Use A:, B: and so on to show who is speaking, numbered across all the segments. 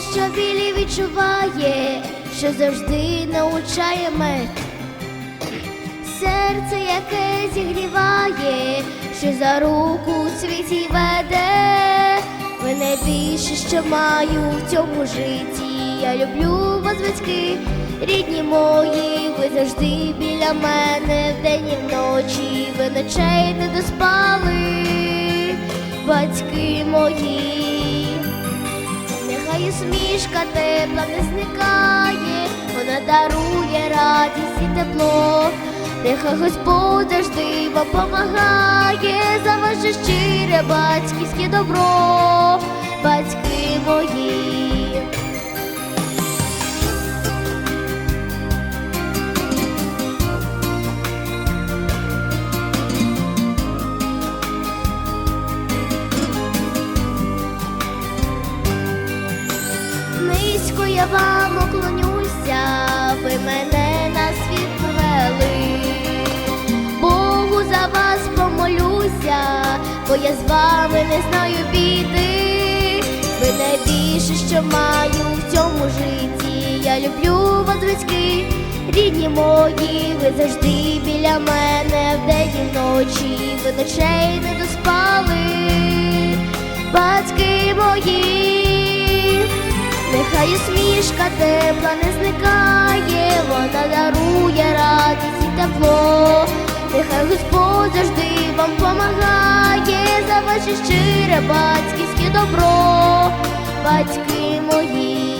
A: що білі відчуває, що завжди научає мед. Серце, яке зігріває, що за руку у світі веде. Ви найбільше, що маю в цьому житті. Я люблю вас, батьки, рідні мої, ви завжди біля мене вдень і вночі, ви ночей не доспали, батьки мої. Нехай смішка тепла не зникає, вона дарує радість і тепло. Нехай Господь завжди вам помагає за ваше щире батьківське добро, батьки мої. Я вам уклонюся, ви мене на світ привели. Богу за вас помолюся, бо я з вами не знаю біди. Ви найбільше, що маю в цьому житті. Я люблю вас, батьки, рідні мої, ви завжди біля мене вдень і вночі, ви ночей не доспали, батьки мої. Нехай усмішка тепла не зникає, вона дарує радість і тепло. Нехай Господь завжди вам помагає за ваше щире батьківське добро, батьки мої.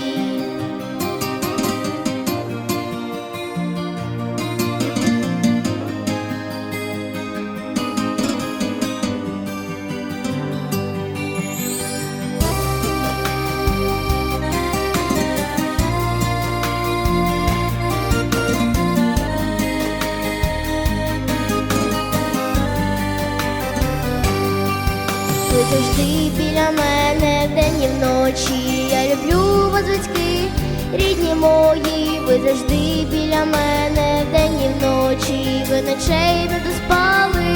A: Завжди біля мене вдень і вночі. Я люблю вас, батьки, рідні мої, ви завжди біля мене вдень і вночі. Ви ночей не доспали,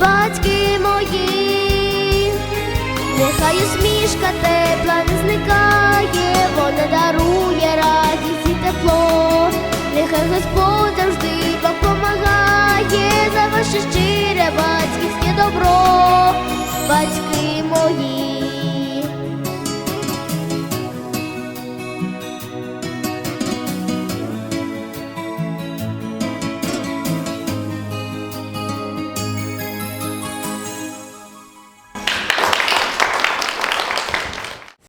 A: батьки мої. Нехай усмішка тепла не зникає, вона дарує радість і тепло. Нехай Господь завжди вам помагає за ваше щире батьківське добро, батьки мої.